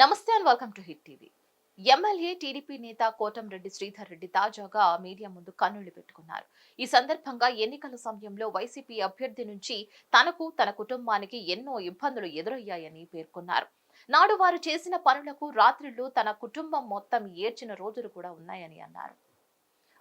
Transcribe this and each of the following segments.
నమస్తే and welcome to hit TV. MLA TDP నేత కోటంరెడ్డి శ్రీధర్ రెడ్డి తాజాగా మీడియా ముందు కన్నులు పెట్టుకున్నారు. ఈ సందర్భంగా ఎన్నికల సమయంలో వైసీపీ అభ్యర్థి నుంచి తనకు తన కుటుంబానికి ఎన్నో ఇబ్బందులు ఎదురయ్యాయని పేర్కొన్నారు. నాడు వారు చేసిన పనులకు రాత్రిళ్ళు తన కుటుంబం మొత్తం ఏడ్చిన రోజులు కూడా ఉన్నాయని అన్నారు.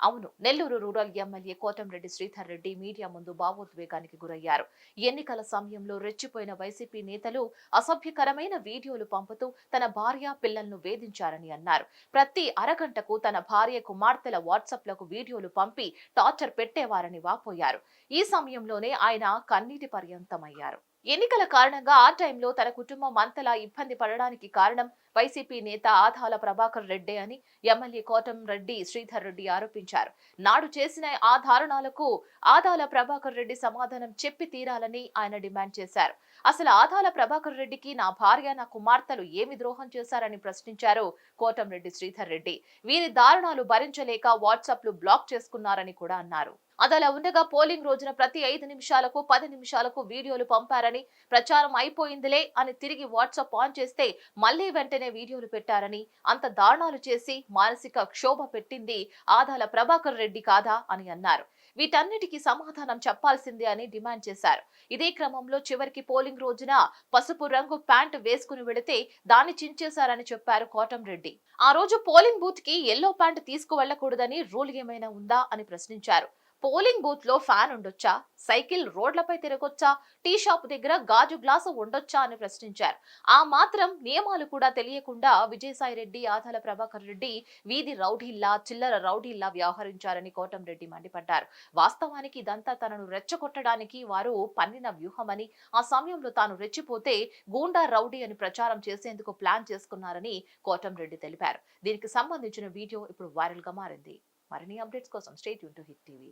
అవును Nellore rural MLA Kotamreddy Sridhar Reddy media ముందు భావోద్వేగానికి గురయ్యారు. ఎన్నికల సమయంలో రెచ్చిపోయిన వైసీపీ నేతలు అసభ్యకరమైన వీడియోలు పంపుతూ తన భార్య పిల్లలను వేధించారని అన్నారు. ప్రతి అరగంటకు తన భార్య కుమార్తెల వాట్సాప్లకు వీడియోలు పంపి టార్చర్ పెట్టేవారని వాపోయారు. ఈ సమయంలోనే ఆయన కన్నీటి పర్యంతమయ్యారు. ఎన్నికల కారణంగా ఆ టైంలో తన కుటుంబం అంతలా ఇబ్బంది పడడానికి కారణం వైసీపీ నేత ఆధాల ప్రభాకర్ రెడ్డి అని ఎమ్మెల్యే కోటం రెడ్డి శ్రీధర్ రెడ్డి ఆరోపించారు. నాడు చేసిన ఆ దారుణాలకు ఆదాల ప్రభాకర్ రెడ్డి సమాధానం చెప్పి తీరాలని ఆయన డిమాండ్ చేశారు. అసలు ఆదాల ప్రభాకర్ రెడ్డికి నా భార్య నా కుమార్తెలు ఏమి ద్రోహం చేశారని ప్రశ్నించారు కోటంరెడ్డి శ్రీధర్ రెడ్డి. వీరి దారుణాలు భరించలేక వాట్సాప్లు బ్లాక్ చేసుకున్నారని కూడా అన్నారు. అదలా ఉండగా పోలింగ్ రోజున ప్రతి ఐదు నిమిషాలకు పది నిమిషాలకు వీడియోలు పంపారని ప్రచారం అయిపోయిందిలే అని తిరిగి వాట్సాప్ ఆన్ చేస్తే మళ్ళీ వెంటనే వీడియోలు పెట్టారని అంత దారుణాలు చేసి మానసిక క్షోభ పెట్టింది ఆదాల ప్రభాకర్ రెడ్డి కాదా అని అన్నారు. వీటన్నిటికీ సమాధానం చెప్పాల్సిందే అని డిమాండ్ చేశారు. ఇదే క్రమంలో చివరికి పోలింగ్ రోజున పసుపు రంగు ప్యాంటు వేసుకుని వెళితే దాన్ని చించేశారని చెప్పారు కోటంరెడ్డి ఆ రోజు పోలింగ్ బూత్కి ఎల్లో ప్యాంటు తీసుకువెళ్ళకూడదని రూల్ ఏమైనా ఉందా అని ప్రశ్నించారు. పోలింగ్ బూత్లో ఫ్యాన్ ఉండొచ్చా? సైకిల్ రోడ్లపై తిరగొచ్చా? టీ షాప్ దగ్గర గాజు గ్లాసు ఉండొచ్చా అని ప్రశ్నించారు. ఆ మాత్రం నియమాలు కూడా తెలియకుండా విజయసాయి రెడ్డి ఆదాల ప్రభాకర్ రెడ్డి వీధి రౌడీల్లా చిల్లర రౌడీల్లా వ్యవహరించారని కోటంరెడ్డి మండిపడ్డారు. వాస్తవానికి ఇదంతా తనను రెచ్చగొట్టడానికి వారు పన్నిన వ్యూహమని ఆ సమయంలో తాను రెచ్చిపోతే గూండా రౌడీ అని ప్రచారం చేసేందుకు ప్లాన్ చేసుకున్నారని కోటంరెడ్డి తెలిపారు. దీనికి సంబంధించిన వీడియో ఇప్పుడు వైరల్గా మారింది. మరిన్ని అప్డేట్స్ కోసం stay Yoon to hit TV.